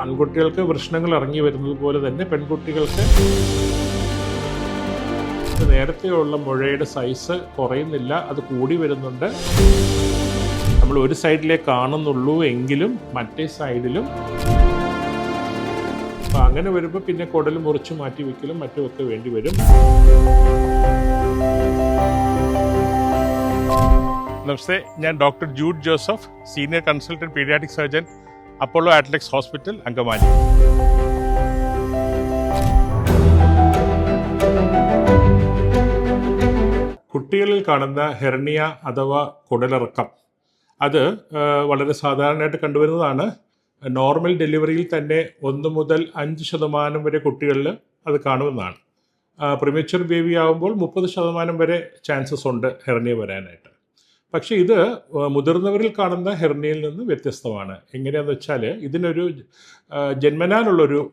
ആൺകുട്ടികൾക്ക് വൃഷ്ണങ്ങൾ ഇറങ്ങി വരുന്നത് പോലെ തന്നെ പെൺകുട്ടികൾക്ക് നേരത്തെയുള്ള മുഴയുടെ സൈസ് കുറയുന്നില്ല അത് കൂടി വരുന്നുണ്ട്. നമ്മൾ ഒരു സൈഡിലേ കാണുന്നുള്ളൂ എങ്കിലും മറ്റേ സൈഡിലും അപ്പം അങ്ങനെ വരുമ്പോൾ പിന്നെ കുടൽ മുറിച്ച് മാറ്റി വെക്കലും മറ്റുമൊക്കെ വേണ്ടി വരും. നമസ്തേ ഞാൻ doctor Jude Joseph senior consultant paediatric surgeon Apollo Adlux hospital Angamaly. കുട്ടികളിൽ കാണുന്ന ഹെർണിയ അഥവാ കുടലിറക്കം. അത് വളരെ സാധാരണയായിട്ട് കണ്ടുവരുന്നതാണ്. നോർമൽ ഡെലിവറിയിൽ തന്നെ ഒന്ന് മുതൽ അഞ്ച് ശതമാനം വരെ കുട്ടികളിൽ അത് കാണുമെന്നാണ്. പ്രിമച്വർ ബേബി ആകുമ്പോൾ മുപ്പത് ശതമാനം വരെ ചാൻസസ് ഉണ്ട് ഹെർണിയ വരാനായിട്ട്. പക്ഷേ ഇത് മുതിർന്നവരിൽ കാണുന്ന ഹെർണിയയിൽ നിന്ന് വ്യത്യസ്തമാണ്. എങ്ങനെയാണെന്ന് വെച്ചാൽ ഇതിനൊരു ജന്മനാലുള്ളൊരു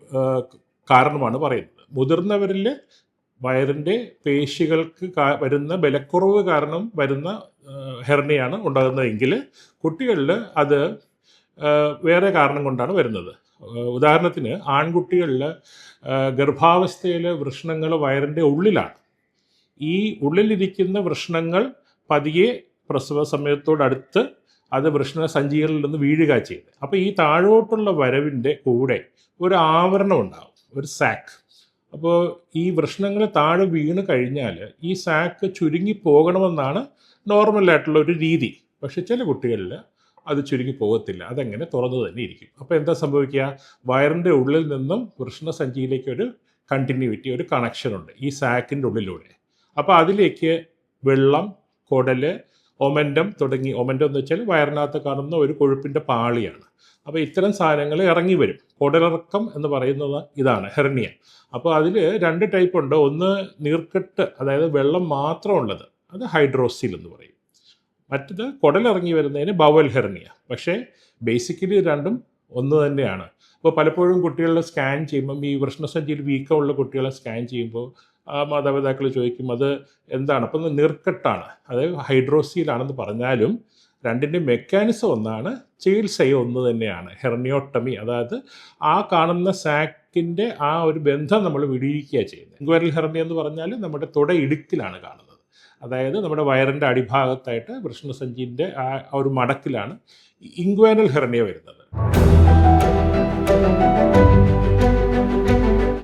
കാരണമാണ് പറയുന്നത്. മുതിർന്നവരിൽ വയറിന്റെ പേശികൾക്ക് വരുന്ന ബലക്കുറവ് കാരണം വരുന്ന ഹെർണിയാണ് ഉണ്ടാകുന്നതെങ്കിൽ കുട്ടികളിൽ അത് വേറെ കാരണം കൊണ്ടാണ് വരുന്നത്. ഉദാഹരണത്തിന് ആൺകുട്ടികളിൽ ഗർഭാവസ്ഥയിലെ വൃഷ്ണങ്ങൾ വയറിന്റെ ഉള്ളിലാണ്. ഈ ഉള്ളിലിരിക്കുന്ന വൃഷ്ണങ്ങൾ പതിയെ പ്രസവ സമയത്തോടടുത്ത് അത് വൃഷ്ണ സഞ്ചികളിൽ നിന്ന് വീഴുക ചെയ്ത് അപ്പോൾ ഈ താഴോട്ടുള്ള വരവിന്റെ കൂടെ ഒരു ആവരണം ഉണ്ടാവും ഒരു സാക്ക്. അപ്പോൾ ഈ വൃഷ്ണങ്ങൾ താഴെ വീണ് കഴിഞ്ഞാൽ ഈ സാക്ക് ചുരുങ്ങി പോകണമെന്നാണ് നോർമലായിട്ടുള്ള ഒരു രീതി. പക്ഷെ ചില കുട്ടികളിൽ അത് ചുരുങ്ങി പോകത്തില്ല അതങ്ങനെ തുറന്നു തന്നെ ഇരിക്കും. അപ്പോൾ എന്താ സംഭവിക്കുക? വയറിന്റെ ഉള്ളിൽ നിന്നും വൃഷ്ണ സഞ്ചിയിലേക്ക് ഒരു കണ്ടിന്യൂറ്റി ഒരു കണക്ഷൻ ഉണ്ട് ഈ സാക്കിന്റെ ഉള്ളിലൂടെ. അപ്പോൾ അതിലേക്ക് വെള്ളം കുടൽ ഒമൻഡം തുടങ്ങി ഒമൻഡം എന്ന് വെച്ചാൽ വയറിനകത്ത് കാണുന്ന ഒരു കൊഴുപ്പിന്റെ പാളിയാണ്. അപ്പോൾ ഇത്തരം സാധനങ്ങൾ ഇറങ്ങി വരും. കുടലിറക്കം എന്ന് പറയുന്നത് ഇതാണ് ഹെർണിയ. അപ്പോൾ അതിൽ രണ്ട് ടൈപ്പ് ഉണ്ട്. ഒന്ന് നീർക്കെട്ട് അതായത് വെള്ളം മാത്രം ഉള്ളത് അത് ഹൈഡ്രോസിൽ എന്ന് പറയും. മറ്റത് കുടലിറങ്ങി വരുന്നതിന് ബവൽ ഹെർണിയ. പക്ഷേ ബേസിക്കലി രണ്ടും ഒന്ന് തന്നെയാണ്. അപ്പോൾ പലപ്പോഴും കുട്ടികളെ സ്കാൻ ചെയ്യുമ്പം ഈ വൃഷ്ണസഞ്ചിയിൽ വീക്കമുള്ള കുട്ടികളെ സ്കാൻ ചെയ്യുമ്പോൾ മാതാപിതാക്കൾ ചോദിക്കും അത് എന്താണ്? അപ്പം നിർക്കെട്ടാണ്. അതായത് ഹൈഡ്രോസിയിലാണെന്ന് പറഞ്ഞാലും രണ്ടിന്റെ മെക്കാനിസം ഒന്നാണ് ചികിത്സയും ഒന്ന് തന്നെയാണ്. ഹെർണിയോട്ടമി അതായത് ആ കാണുന്ന സാക്കിന്റെ ആ ഒരു ബന്ധം നമ്മൾ വിടിയിക്കുക ചെയ്യുന്നത്. ഇൻക്വയറൽ ഹെർണിയ എന്ന് പറഞ്ഞാൽ നമ്മുടെ തുട ഇടുക്കിലാണ് കാണുന്നത്. അതായത് നമ്മുടെ വയറിന്റെ അടിഭാഗത്തായിട്ട് വൃഷ്ണസഞ്ചിന്റെ ആ ഒരു മടക്കിലാണ് ഇൻക്വയറൽ ഹെർണിയ വരുന്നത്.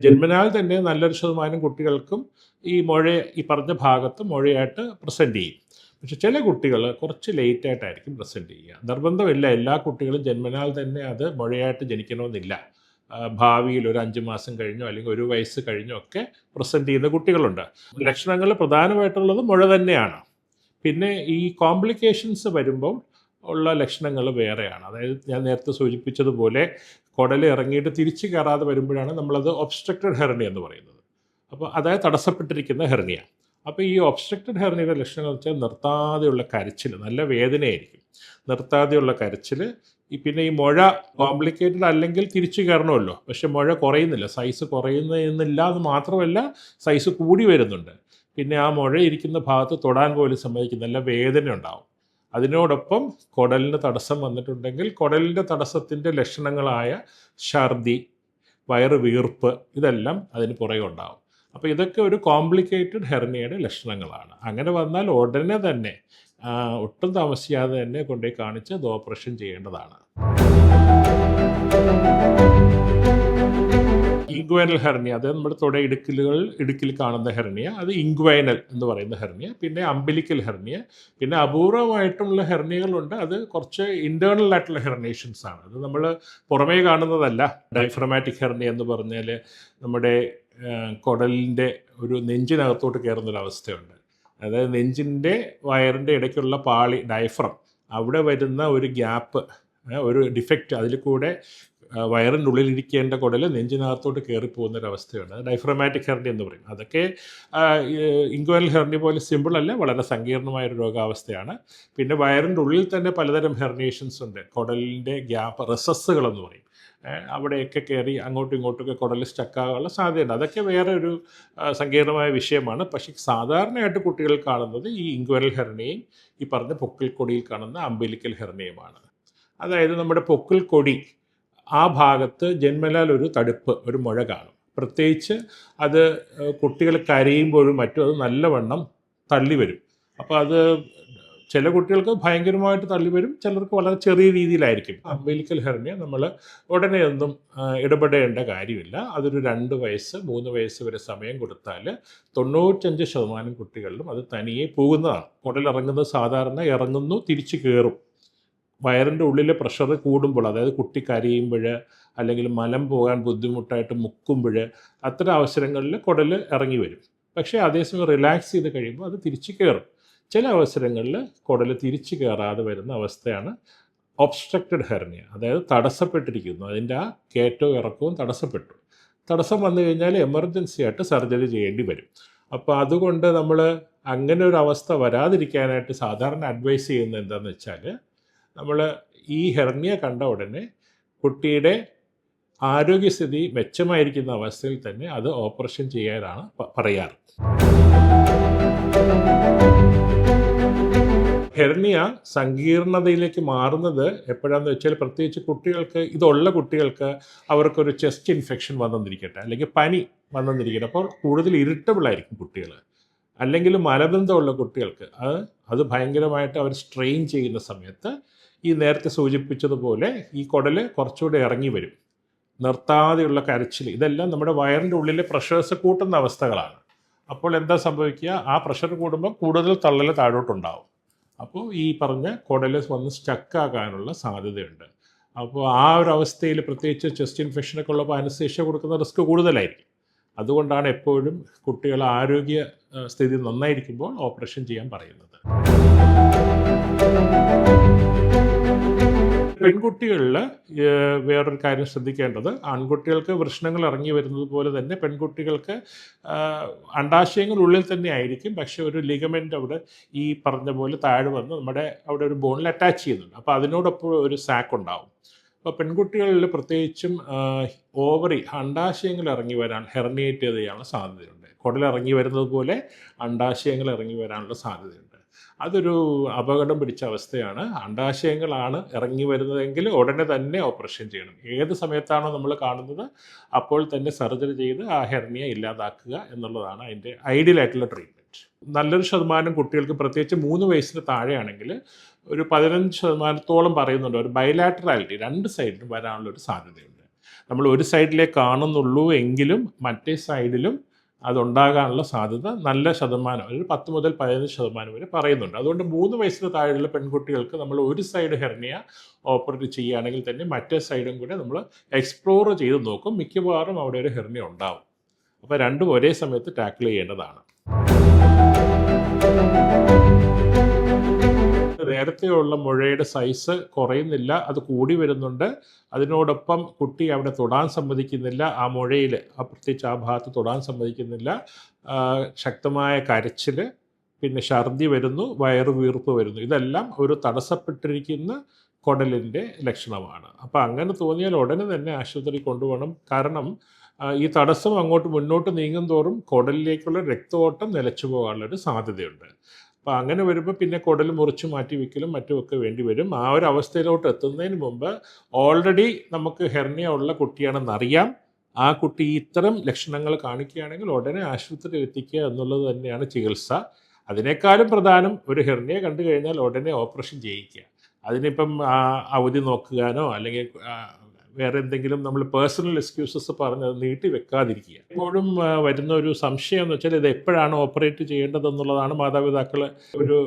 ജന്മനാൽ തന്നെ നല്ലൊരു ശതമാനം കുട്ടികൾക്കും ഈ മുഴ ഈ പറഞ്ഞ ഭാഗത്ത് മുഴയായിട്ട് പ്രസന്റ് ചെയ്യും. പക്ഷെ ചില കുട്ടികൾ കുറച്ച് ലേറ്റ് ആയിട്ടായിരിക്കും പ്രസന്റ് ചെയ്യുക. നിർബന്ധമില്ല എല്ലാ കുട്ടികളും ജന്മനാൽ തന്നെ അത് മുഴയായിട്ട് ജനിക്കണമെന്നില്ല. ഭാവിയിൽ ഒരു അഞ്ച് മാസം കഴിഞ്ഞോ അല്ലെങ്കിൽ ഒരു വയസ്സ് കഴിഞ്ഞോ ഒക്കെ പ്രസന്റ് ചെയ്യുന്ന കുട്ടികളുണ്ട്. ലക്ഷണങ്ങൾ പ്രധാനമായിട്ടുള്ളത് മുഴ തന്നെയാണ്. പിന്നെ ഈ കോംപ്ലിക്കേഷൻസ് വരുമ്പോൾ ഉള്ള ലക്ഷണങ്ങൾ വേറെയാണ്. അതായത് ഞാൻ നേരത്തെ സൂചിപ്പിച്ചതുപോലെ കുടൽ ഇറങ്ങിയിട്ട് തിരിച്ചു കയറാതെ വരുമ്പോഴാണ് നമ്മളത് ഒബ്സ്ട്രക്റ്റഡ് ഹെർണിയ എന്ന് പറയുന്നത്. അപ്പോൾ അതായത് തടസ്സപ്പെട്ടിരിക്കുന്ന ഹെർണിയ അപ്പോൾ ഈ ഒബ്സ്ട്രക്റ്റഡ് ഹെർണിയുടെ ലക്ഷണം എന്ന് വെച്ചാൽ നിർത്താതെയുള്ള കരച്ചിൽ നല്ല വേദനയായിരിക്കും. നിർത്താതെയുള്ള കരച്ചിൽ ഈ പിന്നെ ഈ മുഴ കോംപ്ലിക്കേറ്റഡ് അല്ലെങ്കിൽ തിരിച്ചു കയറണമല്ലോ. പക്ഷെ മുഴ കുറയുന്നില്ല. സൈസ് കുറയുന്നില്ല എന്ന് മാത്രമല്ല സൈസ് കൂടി വരുന്നുണ്ട്. പിന്നെ ആ മുഴ ഇരിക്കുന്ന ഭാഗത്ത് തൊടാൻ പോലും സമ്മതിക്കും നല്ല വേദന ഉണ്ടാവും. അതിനോടൊപ്പം കുടലിന് തടസ്സം വന്നിട്ടുണ്ടെങ്കിൽ കുടലിന്റെ തടസ്സത്തിന്റെ ലക്ഷണങ്ങളായ ഛർദി വയറ് വീർപ്പ് ഇതെല്ലാം അതിന് പുറകെ ഉണ്ടാവും. അപ്പോൾ ഇതൊക്കെ ഒരു കോംപ്ലിക്കേറ്റഡ് ഹെർണിയയുടെ ലക്ഷണങ്ങളാണ്. അങ്ങനെ വന്നാൽ ഉടനെ തന്നെ ഒട്ടും താമസിയാതെ തന്നെ കൊണ്ടുപോയി കാണിച്ച് അത് ഓപ്പറേഷൻ ചെയ്യേണ്ടതാണ്. ഇൻഗ്വൈനൽ ഹെർണിയ അത് നമ്മുടെ തുട ഇടുക്കലുകൾ ഇടുക്കിൽ കാണുന്ന ഹെർണിയ അത് ഇൻഗ്വൈനൽ എന്ന് പറയുന്ന ഹെർണിയ പിന്നെ അംബിലിക്കൽ ഹെർണിയ പിന്നെ അപൂർവമായിട്ടുള്ള ഹെർണിയകളുണ്ട് അത് കുറച്ച് ഇന്റേർണൽ ആയിട്ടുള്ള ഹെർണേഷൻസ് ആണ്. അത് നമ്മൾ പുറമേ കാണുന്നതല്ല. ഡൈഫ്രമാറ്റിക് ഹെർണിയ എന്ന് പറഞ്ഞാൽ നമ്മുടെ കുടലിന്റെ ഒരു നെഞ്ചിനകത്തോട്ട് കയറുന്നൊരവസ്ഥയുണ്ട് അതായത് നെഞ്ചിന്റെ വയറിന്റെ ഇടയ്ക്കുള്ള പാളി ഡൈഫ്രം അവിടെ വരുന്ന ഒരു ഗ്യാപ്പ് ഒരു ഡിഫക്റ്റ് അതിൽ കൂടെ വയറിന്റെ ഉള്ളിലിരിക്കേണ്ട കുടൽ നെഞ്ചിനകത്തോട്ട് കയറിപ്പോകുന്ന ഒരു അവസ്ഥയാണ് ഡൈഫ്രോമാറ്റിക് ഹെർണി എന്ന് പറയും. അതൊക്കെ ഇൻക്വയൽ ഹെർണി പോലെ സിമ്പിൾ അല്ല വളരെ സങ്കീർണമായ ഒരു രോഗാവസ്ഥയാണ്. പിന്നെ വയറിന്റെ ഉള്ളിൽ തന്നെ പലതരം ഹെർണിയേഷൻസ് ഉണ്ട്. കുടലിന്റെ ഗ്യാപ്പ് റെസസ്സുകൾ എന്ന് പറയും അവിടെയൊക്കെ കയറി അങ്ങോട്ടും ഇങ്ങോട്ടൊക്കെ കുടൽ സ്റ്റക്കാകാനുള്ള സാധ്യതയുണ്ട്. അതൊക്കെ വേറെ ഒരു സങ്കീർണമായ വിഷയമാണ്. പക്ഷേ സാധാരണയായിട്ട് കുട്ടികൾ കാണുന്നത് ഈ ഇൻക്വയൽ ഹെർണിയും ഈ പറഞ്ഞ പൊക്കിൽ കൊടിയിൽ കാണുന്ന അമ്പലിക്കൽ ഹെർണിയുമാണ്. അതായത് നമ്മുടെ പൊക്കിൽ കൊടി ആ ഭാഗത്ത് ജന്മലാൽ ഒരു തടുപ്പ് ഒരു മുഴ കാണും. പ്രത്യേകിച്ച് അത് കുട്ടികൾ കരയുമ്പോഴും മറ്റും അത് നല്ലവണ്ണം തള്ളി വരും. അപ്പോൾ അത് ചില കുട്ടികൾക്ക് ഭയങ്കരമായിട്ട് തള്ളി വരും ചിലർക്ക് വളരെ ചെറിയ രീതിയിലായിരിക്കും. അമ്പലിക്കൽ ഹെർണിയ നമ്മൾ ഉടനെ ഒന്നും ഇടപെടേണ്ട കാര്യമില്ല. അതൊരു രണ്ട് വയസ്സ് മൂന്ന് വയസ്സ് വരെ സമയം കൊടുത്താൽ തൊണ്ണൂറ്റഞ്ച് ശതമാനം കുട്ടികളിലും അത് തനിയെ പോകുന്നതാണ്. കുടലിറങ്ങുന്നത് സാധാരണ ഇറങ്ങുന്നു തിരിച്ചു കയറും. വയറിന്റെ ഉള്ളിലെ പ്രഷർ കൂടുമ്പോൾ അതായത് കുട്ടി കരയുമ്പോൾ അല്ലെങ്കിൽ മലം പോകാൻ ബുദ്ധിമുട്ടായിട്ട് മുക്കുമ്പോൾ അത്തരം അവസരങ്ങളിൽ കുടൽ ഇറങ്ങി വരും. പക്ഷേ അതേസമയം റിലാക്സ് ചെയ്ത് കഴിയുമ്പോൾ അത് തിരിച്ചു കയറും. ചില അവസരങ്ങളിൽ കുടൽ തിരിച്ചു കയറാതെ വരുന്ന അവസ്ഥയാണ് ഒബ്സ്ട്രക്റ്റഡ് ഹെർണിയ അതായത് തടസ്സപ്പെട്ടിരിക്കുന്നു. അതിന്റെ ആ കയറ്റവും ഇറക്കവും തടസ്സപ്പെട്ടു. തടസ്സം വന്നു കഴിഞ്ഞാൽ എമർജൻസി ആയിട്ട് സർജറി ചെയ്യേണ്ടി വരും. അപ്പോൾ അതുകൊണ്ട് നമ്മൾ അങ്ങനെ ഒരു അവസ്ഥ വരാതിരിക്കാനായിട്ട് സാധാരണ അഡ്വൈസ് ചെയ്യുന്നത് എന്താണെന്ന് വെച്ചാൽ നമ്മൾ ഈ ഹെർമിയ കണ്ട ഉടനെ കുട്ടിയുടെ ആരോഗ്യസ്ഥിതി മെച്ചമായിരിക്കുന്ന അവസ്ഥയിൽ തന്നെ അത് ഓപ്പറേഷൻ ചെയ്യാനാണ് പറയാറ്. ഹെർണിയ സങ്കീർണതയിലേക്ക് മാറുന്നത് എപ്പോഴാന്ന് വെച്ചാൽ പ്രത്യേകിച്ച് കുട്ടികൾക്ക് ഇതുള്ള കുട്ടികൾക്ക് അവർക്കൊരു ചെസ്റ്റ് ഇൻഫെക്ഷൻ വന്നെന്നിരിക്കട്ടെ അല്ലെങ്കിൽ പനി വന്നെന്നിരിക്കട്ടെ അപ്പോൾ കൂടുതൽ ഇറിറ്റബിൾ ആയിരിക്കും കുട്ടികൾ. അല്ലെങ്കിൽ മലബന്ധമുള്ള കുട്ടികൾക്ക് അത് അത് ഭയങ്കരമായിട്ട് അവർ സ്ട്രെയിൻ ചെയ്യുന്ന സമയത്ത് ഈ നേരത്തെ സൂചിപ്പിച്ചതുപോലെ ഈ കുടൽ കുറച്ചുകൂടെ ഇറങ്ങി വരും. നിർത്താതെയുള്ള കരച്ചിൽ ഇതെല്ലാം നമ്മുടെ വയറിന്റെ ഉള്ളിലെ പ്രഷേഴ്സ് കൂട്ടുന്ന അവസ്ഥകളാണ്. അപ്പോൾ എന്താ സംഭവിക്കുക? ആ പ്രഷർ കൂടുമ്പോൾ കൂടുതൽ തള്ളൽ താഴോട്ടുണ്ടാവും. അപ്പോൾ ഈ പറഞ്ഞ കുടൽ വന്ന് സ്റ്റക്കാകാനുള്ള സാധ്യതയുണ്ട്. അപ്പോൾ ആ ഒരു അവസ്ഥയിൽ പ്രത്യേകിച്ച് ചെസ്റ്റ് ഇൻഫെക്ഷനൊക്കെ ഉള്ളപ്പോൾ അനസ്തേഷ്യ കൊടുക്കുന്ന റിസ്ക് കൂടുതലായിരിക്കും. അതുകൊണ്ടാണ് എപ്പോഴും കുട്ടികൾ ആരോഗ്യ സ്ഥിതി നന്നായിരിക്കുമ്പോൾ ഓപ്പറേഷൻ ചെയ്യാൻ പറയുന്നത്. പെൺകുട്ടികളിൽ വേറൊരു കാര്യം ശ്രദ്ധിക്കേണ്ടത്. ആൺകുട്ടികൾക്ക് വൃഷ്ണങ്ങൾ ഇറങ്ങി വരുന്നത് പോലെ തന്നെ പെൺകുട്ടികൾക്ക് അണ്ടാശയങ്ങൾ ഉള്ളിൽ തന്നെ ആയിരിക്കും. പക്ഷെ ഒരു ലിഗമെന്റ് അവിടെ ഈ പറഞ്ഞ പോലെ താഴെ വന്ന് നമ്മുടെ അവിടെ ഒരു ബോണിൽ അറ്റാച്ച് ചെയ്യുന്നുണ്ട്. അപ്പോൾ അതിനോടൊപ്പം ഒരു സാക്ക് ഉണ്ടാവും. അപ്പോൾ പെൺകുട്ടികളിൽ പ്രത്യേകിച്ചും ഓവറി അണ്ടാശയങ്ങൾ ഇറങ്ങി വരാൻ ഹെർണിയേറ്റ് ചെയ്യാനുള്ള സാധ്യതയുണ്ട്. കുടലിറങ്ങി വരുന്നത് പോലെ അണ്ടാശയങ്ങൾ ഇറങ്ങി വരാനുള്ള സാധ്യതയുണ്ട്. അതൊരു അപകടം പിടിച്ച അവസ്ഥയാണ്. അണ്ടാശയങ്ങളാണ് ഇറങ്ങി വരുന്നതെങ്കിൽ ഉടനെ തന്നെ ഓപ്പറേഷൻ ചെയ്യണം. ഏത് സമയത്താണോ നമ്മൾ കാണുന്നത് അപ്പോൾ തന്നെ സർജറി ചെയ്ത് ആ ഹെർണിയ ഇല്ലാതാക്കുക എന്നുള്ളതാണ് അതിന്റെ ഐഡിയൽ ആയിട്ടുള്ള ട്രീറ്റ്മെന്റ്. നല്ലൊരു ശതമാനം കുട്ടികൾക്ക് പ്രത്യേകിച്ച് മൂന്ന് വയസ്സിന് താഴെയാണെങ്കിൽ ഒരു പതിനഞ്ച് ശതമാനത്തോളം പറയുന്നുണ്ട് ഒരു ബയലാറ്ററാലിറ്റി രണ്ട് സൈഡിലും വരാനുള്ള ഒരു സാധ്യതയുണ്ട്. നമ്മൾ ഒരു സൈഡിലേ കാണുന്നുള്ളൂ എങ്കിലും മറ്റേ സൈഡിലും അതുണ്ടാകാനുള്ള സാധ്യത നല്ല ശതമാനം ഒരു പത്ത് മുതൽ പതിനഞ്ച് ശതമാനം വരെ പറയുന്നുണ്ട്. അതുകൊണ്ട് മൂന്ന് വയസ്സിന് താഴെയുള്ള പെൺകുട്ടികൾക്ക് നമ്മൾ ഒരു സൈഡ് ഹെർണിയ ഓപ്പറേറ്റ് ചെയ്യുകയാണെങ്കിൽ തന്നെ മറ്റേ സൈഡും കൂടെ നമ്മൾ എക്സ്പ്ലോർ ചെയ്ത് നോക്കും. മിക്കവാറും അവിടെ ഒരു ഹെർണിയ ഉണ്ടാവും. അപ്പോൾ രണ്ടും ഒരേ സമയത്ത് ടാക്കിൾ ചെയ്യേണ്ടതാണ്. നേരത്തെയുള്ള മുഴയുടെ സൈസ് കുറയുന്നില്ല അത് കൂടി വരുന്നുണ്ട്. അതിനോടൊപ്പം കുട്ടി അവിടെ തൊടാൻ സമ്മതിക്കുന്നില്ല. ആ മുഴയിൽ ആ പ്രത്യേകിച്ച് ആ ഭാഗത്ത് തൊടാൻ സമ്മതിക്കുന്നില്ല. ശക്തമായ കരച്ചിൽ പിന്നെ ഛർദി വരുന്നു വയറു വീർപ്പ് വരുന്നു. ഇതെല്ലാം ഒരു തടസ്സപ്പെട്ടിരിക്കുന്ന കുടലിന്റെ ലക്ഷണമാണ്. അപ്പോൾ അങ്ങനെ തോന്നിയാൽ ഉടനെ തന്നെ ആശുപത്രി കൊണ്ടുപോകണം. കാരണം ഈ തടസ്സം അങ്ങോട്ട് മുന്നോട്ട് നീങ്ങും തോറും കുടലിലേക്കുള്ള രക്തഓട്ടം നിലച്ചു പോകാനുള്ളൊരു സാധ്യതയുണ്ട്. അപ്പോൾ അങ്ങനെ വരുമ്പോൾ പിന്നെ കുടൽ മുറിച്ച് മാറ്റി വെക്കലും മറ്റുമൊക്കെ വേണ്ടി വരും. ആ ഒരു അവസ്ഥയിലോട്ട് എത്തുന്നതിന് മുമ്പ് ഓൾറെഡി നമുക്ക് ഹെർണിയ ഉള്ള കുട്ടിയാണെന്നറിയാം ആ കുട്ടി ഇത്തരം ലക്ഷണങ്ങൾ കാണിക്കുകയാണെങ്കിൽ ഉടനെ ആശുപത്രിയിൽ എത്തിക്കുക എന്നുള്ളത് തന്നെയാണ് ചികിത്സ. അതിനേക്കാളും പ്രധാനം ഒരു ഹെർണിയ കണ്ടു കഴിഞ്ഞാൽ ഉടനെ ഓപ്പറേഷൻ ചെയ്യിക്കുക. അതിനിപ്പം അവധി നോക്കുവാനോ അല്ലെങ്കിൽ വേറെ എന്തെങ്കിലും നമ്മൾ പേഴ്സണൽ എക്സ്ക്യൂസസ് പറഞ്ഞ് അത് നീട്ടി വെക്കാതിരിക്കുക. എപ്പോഴും വരുന്ന ഒരു സംശയം എന്ന് വെച്ചാൽ ഇത് എപ്പോഴാണ് ഓപ്പറേറ്റ് ചെയ്യേണ്ടതെന്നുള്ളതാണ് മാതാപിതാക്കൾ ഒരു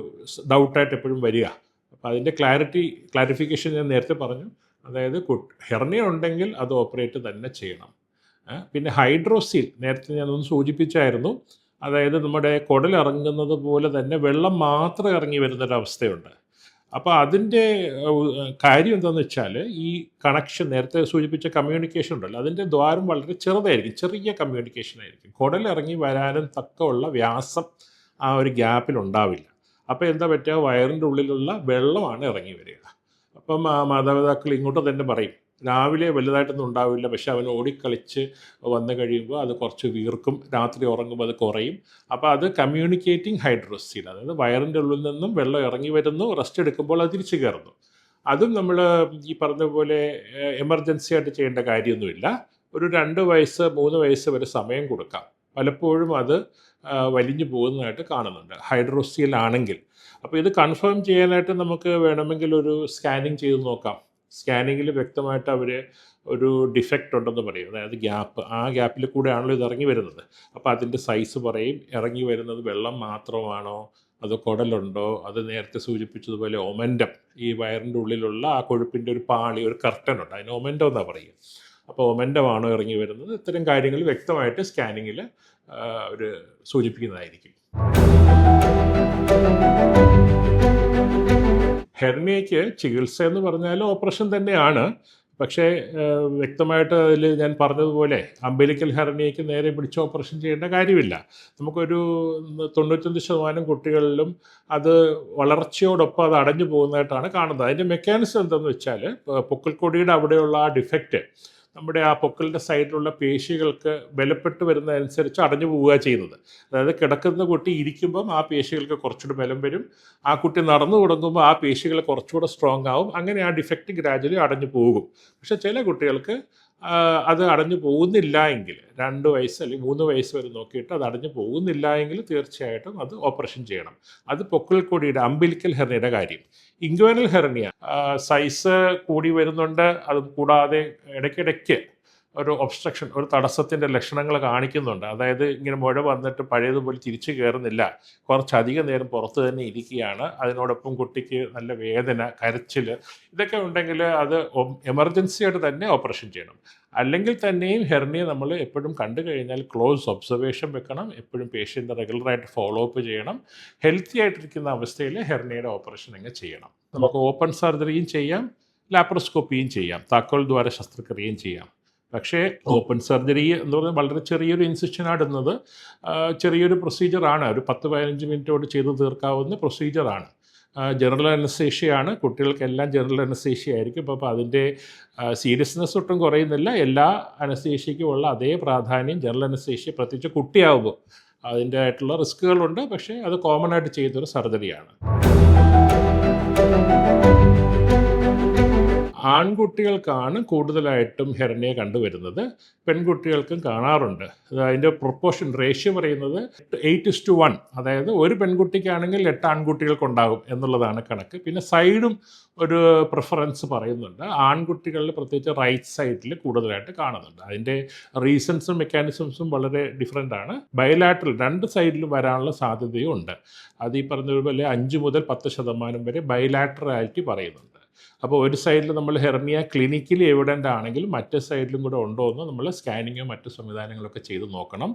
ഡൗട്ടായിട്ട് എപ്പോഴും വരിക. അപ്പോൾ അതിന്റെ ക്ലാരിറ്റി ക്ലാരിഫിക്കേഷൻ ഞാൻ നേരത്തെ പറഞ്ഞു. അതായത് ഹെർണിയ ഉണ്ടെങ്കിൽ അത് ഓപ്പറേറ്റ് തന്നെ ചെയ്യണം. പിന്നെ ഹൈഡ്രോസീൽ നേരത്തെ ഞാനൊന്ന് സൂചിപ്പിച്ചായിരുന്നു. അതായത് നമ്മുടെ കുടലിറങ്ങുന്നത് പോലെ തന്നെ വെള്ളം മാത്രം ഇറങ്ങി വരുന്നൊരവസ്ഥയുണ്ട്. അപ്പോൾ അതിന്റെ കാര്യം എന്താണെന്ന് വെച്ചാൽ ഈ കണക്ഷൻ നേരത്തെ സൂചിപ്പിച്ച കമ്മ്യൂണിക്കേഷൻ ഉണ്ടല്ലോ അതിന്റെ ദ്വാരം വളരെ ചെറുതായിരിക്കും ചെറിയ കമ്മ്യൂണിക്കേഷൻ ആയിരിക്കും. കുടലിറങ്ങി വരാനും തക്കമുള്ള വ്യാസം ആ ഒരു ഗ്യാപ്പിൽ ഉണ്ടാവില്ല. അപ്പോൾ എന്താ പറ്റുക? വയറിന്റെ ഉള്ളിലുള്ള വെള്ളമാണ് ഇറങ്ങി വരിക. അപ്പം മാതാപിതാക്കൾ ഇങ്ങോട്ട് തന്നെ പറയും രാവിലെ വലുതായിട്ടൊന്നും ഉണ്ടാവില്ല. പക്ഷെ അവൻ ഓടിക്കളിച്ച് വന്നു കഴിയുമ്പോൾ അത് കുറച്ച് വീർക്കും രാത്രി ഉറങ്ങുമ്പോൾ അത് കുറയും. അപ്പോൾ അത് കമ്മ്യൂണിക്കേറ്റിംഗ് ഹൈഡ്രോസീൽ അതായത് വയറിന്റെ ഉള്ളിൽ നിന്നും വെള്ളം ഇറങ്ങി വരുന്നു റെസ്റ്റ് എടുക്കുമ്പോൾ അത് തിരിച്ചു കയറുന്നു. അതും നമ്മൾ ഈ പറഞ്ഞ പോലെ എമർജൻസി ആയിട്ട് ചെയ്യേണ്ട കാര്യമൊന്നുമില്ല. ഒരു രണ്ട് വയസ്സ് മൂന്ന് വയസ്സ് വരെ സമയം കൊടുക്കാം. പലപ്പോഴും അത് വലിഞ്ഞു പോകുന്നതായിട്ട് കാണുന്നുണ്ട്. ഹൈഡ്രോസിയൽ ആണെങ്കിൽ. അപ്പോൾ ഇത് കൺഫേം ചെയ്യാനായിട്ട് നമുക്ക് വേണമെങ്കിൽ ഒരു സ്കാനിങ് ചെയ്ത് നോക്കാം. സ്കാനിങ്ങിൽ വ്യക്തമായിട്ട് അവർ ഒരു ഡിഫക്റ്റ് ഉണ്ടെന്ന് പറയും. അതായത് ഗ്യാപ്പ് ആ ഗ്യാപ്പിൽ കൂടെയാണല്ലോ ഇത് ഇറങ്ങി വരുന്നത്. അപ്പോൾ അതിന്റെ സൈസ് പറയും ഇറങ്ങി വരുന്നത് വെള്ളം മാത്രമാണോ അത് കുടലുണ്ടോ അത് നേരത്തെ സൂചിപ്പിച്ചതുപോലെ ഒമന്റം ഈ വയറിന്റെ ഉള്ളിലുള്ള ആ കൊഴുപ്പിന്റെ ഒരു പാളി ഒരു കർട്ടൻ ഉണ്ട് അതിന് ഒമന്റം എന്നാണ് പറയുക. അപ്പോൾ ഒമന്റമാണോ ഇറങ്ങി വരുന്നത്? ഇത്തരം കാര്യങ്ങൾ വ്യക്തമായിട്ട് സ്കാനിങ്ങിൽ ഒരു സൂചിപ്പിക്കുന്നതായിരിക്കും. ഹെർണിയയ്ക്ക് ചികിത്സ എന്ന് പറഞ്ഞാൽ ഓപ്പറേഷൻ തന്നെയാണ്. പക്ഷേ വ്യക്തമായിട്ട് അതിൽ ഞാൻ പറഞ്ഞതുപോലെ അമ്പലിക്കൽ ഹെർണിയയ്ക്ക് നേരെ പിടിച്ച് ഓപ്പറേഷൻ ചെയ്യേണ്ട കാര്യമില്ല. നമുക്കൊരു തൊണ്ണൂറ്റൊന്ന് ശതമാനം കുട്ടികളിലും അത് വളർച്ചയോടൊപ്പം അത് അടഞ്ഞു പോകുന്നതായിട്ടാണ് കാണുന്നത്. അതിന്റെ മെക്കാനിസം എന്തെന്ന് വെച്ചാൽ പൊക്കൽക്കൊടിയുടെ അവിടെയുള്ള ആ ഡിഫക്റ്റ് നമ്മുടെ ആ പൊക്കലിന്റെ സൈഡിലുള്ള പേശികൾക്ക് ബലപ്പെട്ട് വരുന്നതനുസരിച്ച് അടഞ്ഞു പോവുക ചെയ്യുന്നത്. അതായത് കിടക്കുന്ന കുട്ടി ഇരിക്കുമ്പം ആ പേശികൾക്ക് കുറച്ചുകൂടി ബലം വരും. ആ കുട്ടി നടന്നു തുടങ്ങുമ്പോൾ ആ പേശികൾ കുറച്ചുകൂടെ സ്ട്രോങ് ആവും. അങ്ങനെ ആ ഡിഫക്റ്റ് ഗ്രാജുവലി അടഞ്ഞു പോകും. പക്ഷേ ചില കുട്ടികൾക്ക് അത് അടഞ്ഞു പോകുന്നില്ല എങ്കിൽ രണ്ട് വയസ്സ് അല്ലെങ്കിൽ മൂന്ന് വയസ്സ് വരെ നോക്കിയിട്ട് അത് അടഞ്ഞു പോകുന്നില്ല എങ്കിൽ തീർച്ചയായിട്ടും അത് ഓപ്പറേഷൻ ചെയ്യണം. അത് പൊക്കിൾ കൊടിയുടെ അമ്പിലിക്കൽ ഹെർണിയുടെ കാര്യം. ഇൻഗ്വനൽ ഹെർണിയ സൈസ് കൂടി വരുന്നുണ്ട് അത് കൂടാതെ ഇടയ്ക്കിടയ്ക്ക് ഒരു ഒബ്സ്ട്രക്ഷൻ ഒരു തടസ്സത്തിന്റെ ലക്ഷണങ്ങൾ കാണിക്കുന്നുണ്ട്. അതായത് ഇങ്ങനെ മുഴ വന്നിട്ട് പഴയതുപോലെ തിരിച്ചു കയറുന്നില്ല കുറച്ചധികം നേരം പുറത്ത് തന്നെ ഇരിക്കുകയാണ്. അതിനോടൊപ്പം കുട്ടിക്ക് നല്ല വേദന കരച്ചിൽ ഇതൊക്കെ ഉണ്ടെങ്കിൽ അത് എമർജൻസി ആയിട്ട് തന്നെ ഓപ്പറേഷൻ ചെയ്യണം. അല്ലെങ്കിൽ തന്നെയും ഹെർണിയ നമ്മൾ എപ്പോഴും കണ്ടു കഴിഞ്ഞാൽ ക്ലോസ് ഒബ്സർവേഷൻ വെക്കണം. എപ്പോഴും പേഷ്യന്റ് റെഗുലറായിട്ട് ഫോളോ അപ്പ് ചെയ്യണം. ഹെൽത്തി ആയിട്ടിരിക്കുന്ന അവസ്ഥയിൽ ഹെർണിയുടെ ഓപ്പറേഷൻ അങ്ങ് ചെയ്യണം. നമുക്ക് ഓപ്പൺ സർജറിയും ചെയ്യാം ലാപ്രോസ്കോപ്പിയും ചെയ്യാം താക്കോൽ ദ്വാര ശസ്ത്രക്രിയയും ചെയ്യാം. പക്ഷേ ഓപ്പൺ സർജറി എന്ന് പറഞ്ഞാൽ വളരെ ചെറിയൊരു ഇൻസിഷൻ ചെറിയൊരു പ്രൊസീജിയറാണ് ഒരു പത്ത് പതിനഞ്ച് മിനിറ്റോട് ചെയ്ത് തീർക്കാവുന്ന പ്രൊസീജിയറാണ് ജനറൽ അനസ്തേഷ്യയാണ് കുട്ടികൾക്കെല്ലാം ജനറൽ അനസ്തേഷ്യ ആയിരിക്കും. അപ്പോൾ അതിന്റെ സീരിയസ്നെസ് ഒട്ടും കുറയുന്നില്ല. എല്ലാ അനസ്തേഷ്യയ്ക്കുമുള്ള അതേ പ്രാധാന്യം ജനറൽ അനസ്തേഷ്യ പ്രത്യേകിച്ച് കുട്ടിയാവുമ്പോൾ. അതിന്റെ ആയിട്ടുള്ള റിസ്ക്കുകളുണ്ട് പക്ഷേ അത് കോമൺ ആയിട്ട് ചെയ്യുന്നൊരു സർജറിയാണ് ആൺകുട്ടികൾക്കാണ് കൂടുതലായിട്ടും ഹെർണിയ കണ്ടുവരുന്നത്. പെൺകുട്ടികൾക്കും കാണാറുണ്ട്. അത് അതിന്റെ പ്രൊപ്പോർഷൻ റേഷ്യോ പറയുന്നത് എയ്റ്റ് ഇസ് ടു വൺ അതായത് ഒരു പെൺകുട്ടിക്കാണെങ്കിൽ എട്ട് ആൺകുട്ടികൾക്കുണ്ടാകും എന്നുള്ളതാണ് കണക്ക്. പിന്നെ സൈഡും ഒരു പ്രിഫറൻസ് പറയുന്നുണ്ട്. ആൺകുട്ടികളിൽ പ്രത്യേകിച്ച് റൈറ്റ് സൈഡിൽ കൂടുതലായിട്ട് കാണുന്നുണ്ട്. അതിന്റെ റീസൺസും മെക്കാനിസംസും വളരെ ഡിഫറെന്റ് ആണ്. ബയലാട്രൽ രണ്ട് സൈഡിലും വരാനുള്ള സാധ്യതയും ഉണ്ട് അത് ഈ പറഞ്ഞതുപോലെ അഞ്ച് മുതൽ പത്ത് ശതമാനം വരെ ബയലാട്രലാലിറ്റി പറയുന്നുണ്ട്. അപ്പോൾ ഒരു സൈഡിൽ നമ്മൾ ഹെർണിയ ക്ലിനിക്കലി എവിഡന്റ് ആണെങ്കിൽ മറ്റേ സൈഡിലും കൂടെ ഉണ്ടോ എന്ന് നമ്മൾ സ്കാനിങ്ങോ മറ്റു സംവിധാനങ്ങളൊക്കെ ചെയ്ത് നോക്കണം.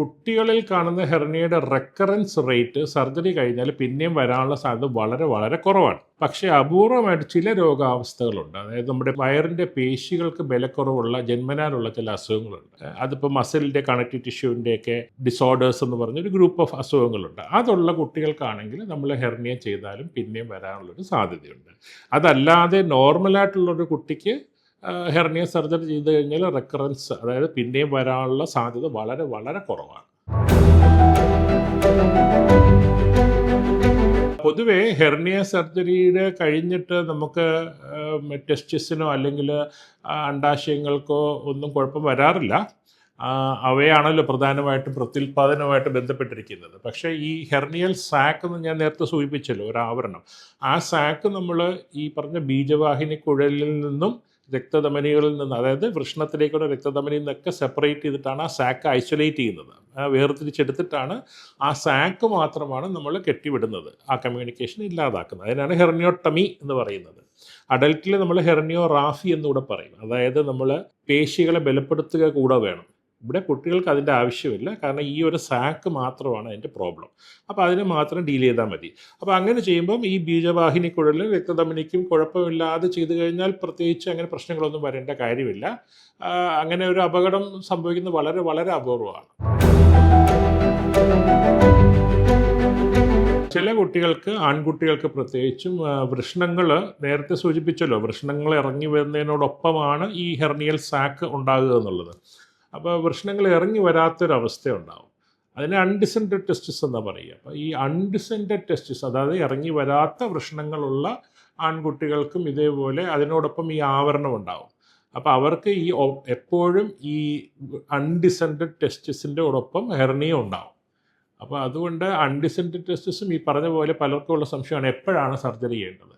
കുട്ടികളിൽ കാണുന്ന ഹെർണിയയുടെ റെക്കറൻസ് റേറ്റ് സർജറി കഴിഞ്ഞാൽ പിന്നെയും വരാനുള്ള സാധ്യത വളരെ വളരെ കുറവാണ്. പക്ഷേ അപൂർവമായിട്ട് ചില രോഗാവസ്ഥകളുണ്ട്. അതായത് നമ്മുടെ വയറിന്റെ പേശികൾക്ക് ബലക്കുറവുള്ള ജന്മനാലുള്ള ചില അസുഖങ്ങളുണ്ട്. അതിപ്പോൾ മസിലിന്റെ കണക്റ്റീവ് ടിഷ്യൂവിന്റെയൊക്കെ ഡിസോർഡേഴ്സ് എന്ന് പറഞ്ഞൊരു ഗ്രൂപ്പ് ഓഫ് അസുഖങ്ങളുണ്ട്. അതുള്ള കുട്ടികൾക്കാണെങ്കിൽ നമ്മൾ ഹെർണിയ ചെയ്താലും പിന്നെയും വരാനുള്ളൊരു സാധ്യതയുണ്ട്. അതല്ലാതെ നോർമലായിട്ടുള്ളൊരു കുട്ടിക്ക് ഹെർണിയ സർജറി ചെയ്ത് കഴിഞ്ഞാൽ റെക്കറൻസ് അതായത് പിന്നെയും വരാനുള്ള സാധ്യത വളരെ വളരെ കുറവാണ്. പൊതുവേ ഹെർണിയ സർജറിയുടെ കഴിഞ്ഞിട്ട് നമുക്ക് ടെസ്റ്റിസിനോ അല്ലെങ്കിൽ അണ്ടാശയങ്ങൾക്കോ ഒന്നും കുഴപ്പം വരാറില്ല. അവയാണല്ലോ പ്രധാനമായിട്ടും പ്രത്യുൽപാദനവുമായിട്ട് ബന്ധപ്പെട്ടിരിക്കുന്നത്. പക്ഷേ ഈ ഹെർണിയൽ സാക്ക് എന്ന് ഞാൻ നേരത്തെ സൂചിപ്പിച്ചല്ലോ ഒരു ആവരണം ആ സാക്ക് നമ്മൾ ഈ പറഞ്ഞ ബീജവാഹിനി കുഴലിൽ നിന്നും രക്തധമനികളിൽ നിന്ന് അതായത് വൃഷ്ണത്തിലേക്കുള്ള രക്തധമനിയിൽ നിന്നൊക്കെ സെപ്പറേറ്റ് ചെയ്തിട്ടാണ് ആ സാക്ക് ഐസൊലേറ്റ് ചെയ്യുന്നത്. വേർതിരിച്ചെടുത്തിട്ടാണ് ആ സാക്ക് മാത്രമാണ് നമ്മൾ കെട്ടിവിടുന്നത്. ആ കമ്മ്യൂണിക്കേഷൻ ഇല്ലാതാക്കുന്നത്. അതിനാണ് ഹെർണിയോട്ടമി എന്ന് പറയുന്നത്. അഡൽട്ടിൽ നമ്മൾ ഹെർണിയോ റാഫി എന്നുകൂടെ പറയും. അതായത് നമ്മൾ പേശികളെ ബലപ്പെടുത്തുക കൂടെ വേണം. ഇവിടെ കുട്ടികൾക്ക് അതിന്റെ ആവശ്യമില്ല. കാരണം ഈ ഒരു സാക്ക് മാത്രമാണ് അതിന്റെ പ്രോബ്ലം. അപ്പോൾ അതിനെ മാത്രം ഡീൽ ചെയ്താൽ മതി. അപ്പോൾ അങ്ങനെ ചെയ്യുമ്പം ഈ ബീജവാഹിനി കുഴലിൽ രക്തധമനിക്കും കുഴപ്പമില്ലാതെ ചെയ്തു കഴിഞ്ഞാൽ പ്രത്യേകിച്ച് അങ്ങനെ പ്രശ്നങ്ങളൊന്നും വരേണ്ട കാര്യമില്ല. അങ്ങനെ ഒരു അപകടം സംഭവിക്കുന്നത് വളരെ വളരെ അപൂർവമാണ്. ചില കുട്ടികൾക്ക് ആൺകുട്ടികൾക്ക് പ്രത്യേകിച്ചും വൃഷ്ണങ്ങൾ നേരത്തെ സൂചിപ്പിച്ചല്ലോ വൃഷ്ണങ്ങൾ ഇറങ്ങി വരുന്നതിനോടൊപ്പമാണ് ഈ ഹെർണിയൽ സാക്ക് ഉണ്ടാകുക എന്നുള്ളത്. അപ്പോൾ വൃഷ്ണങ്ങൾ ഇറങ്ങി വരാത്തൊരവസ്ഥ ഉണ്ടാവും അതിനെ അൺഡിസെന്റഡ് ടെസ്റ്റിസ് എന്നാണ് പറയുക. അപ്പോൾ ഈ അൺഡിസെന്റഡ് ടെസ്റ്റിസ് അതായത് ഇറങ്ങി വരാത്ത പ്രശ്നങ്ങളുള്ള ആൺകുട്ടികൾക്കും ഇതേപോലെ അതിനോടൊപ്പം ഈ ആവരണം ഉണ്ടാവും. അപ്പോൾ അവർക്ക് ഈ എപ്പോഴും ഈ അൺഡിസെന്റഡ് ടെസ്റ്റിസിന്റെ ഒപ്പം ഹെർണിയ ഉണ്ടാവും. അപ്പോൾ അതുകൊണ്ട് അൺഡിസെന്റഡ് ടെസ്റ്റിസും ഈ പറഞ്ഞ പോലെ പലർക്കും ഉള്ള സംശയമാണ് എപ്പോഴാണ് സർജറി ചെയ്യേണ്ടത്?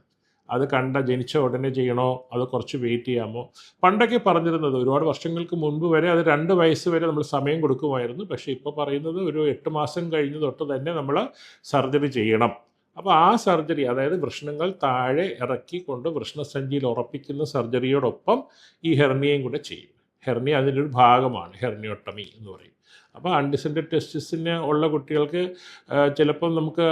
അത് കണ്ട ജനിച്ച ഉടനെ ചെയ്യണോ? അത് കുറച്ച് വെയിറ്റ് ചെയ്യാമോ? പണ്ടൊക്കെ പറഞ്ഞിരുന്നത് ഒരുപാട് വർഷങ്ങൾക്ക് മുൻപ് വരെ അത് രണ്ട് വയസ്സ് വരെ നമ്മൾ സമയം കൊടുക്കുമായിരുന്നു. പക്ഷേ ഇപ്പോൾ പറയുന്നത് ഒരു എട്ട് മാസം കഴിഞ്ഞ് തൊട്ട് തന്നെ നമ്മൾ സർജറി ചെയ്യണം. അപ്പോൾ ആ സർജറി അതായത് വൃഷ്ണങ്ങൾ താഴെ ഇറക്കിക്കൊണ്ട് വൃഷ്ണസഞ്ചിയിൽ ഉറപ്പിക്കുന്ന സർജറിയോടൊപ്പം ഈ ഹെർണിയയും കൂടെ ചെയ്യും. ഹെർണിയ അതിന്റെ ഒരു ഭാഗമാണ് ഹെർണിയോട്ടമി എന്ന് പറയും അപ്പോൾ അൺഡിസെന്റഡ് ടെസ്റ്റിസിന് ഉള്ള കുട്ടികൾക്ക് ചിലപ്പം നമുക്ക്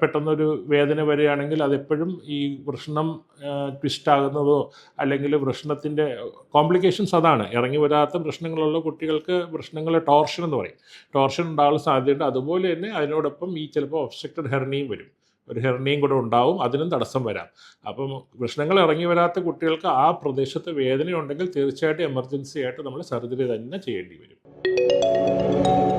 പെട്ടെന്നൊരു വേദന വരികയാണെങ്കിൽ അതെപ്പോഴും ഈ വൃഷ്ണം ട്വിസ്റ്റ് ആകുന്നതോ അല്ലെങ്കിൽ വൃഷ്ണത്തിന്റെ കോംപ്ലിക്കേഷൻസ് അതാണ്. ഇറങ്ങി വരാത്ത പ്രശ്നങ്ങളുള്ള കുട്ടികൾക്ക് പ്രശ്നങ്ങൾ ടോർഷൻ എന്ന് പറയും. ടോർഷൻ ഉണ്ടാകാൻ സാധ്യതയുണ്ട്. അതുപോലെ തന്നെ അതിനോടൊപ്പം ഈ ചിലപ്പോൾ ഒബ്സ്ട്രക്റ്റഡ് ഹെർണിയും വരും. ഒരു ഹെർണിയും കൂടെ ഉണ്ടാവും അതിനും തടസ്സം വരാം. അപ്പം പ്രശ്നങ്ങൾ ഇറങ്ങി വരാത്ത കുട്ടികൾക്ക് ആ പ്രദേശത്ത് വേദനയുണ്ടെങ്കിൽ തീർച്ചയായിട്ടും എമർജൻസി ആയിട്ട് നമ്മൾ സർജറി തന്നെ ചെയ്യേണ്ടി വരും. thank you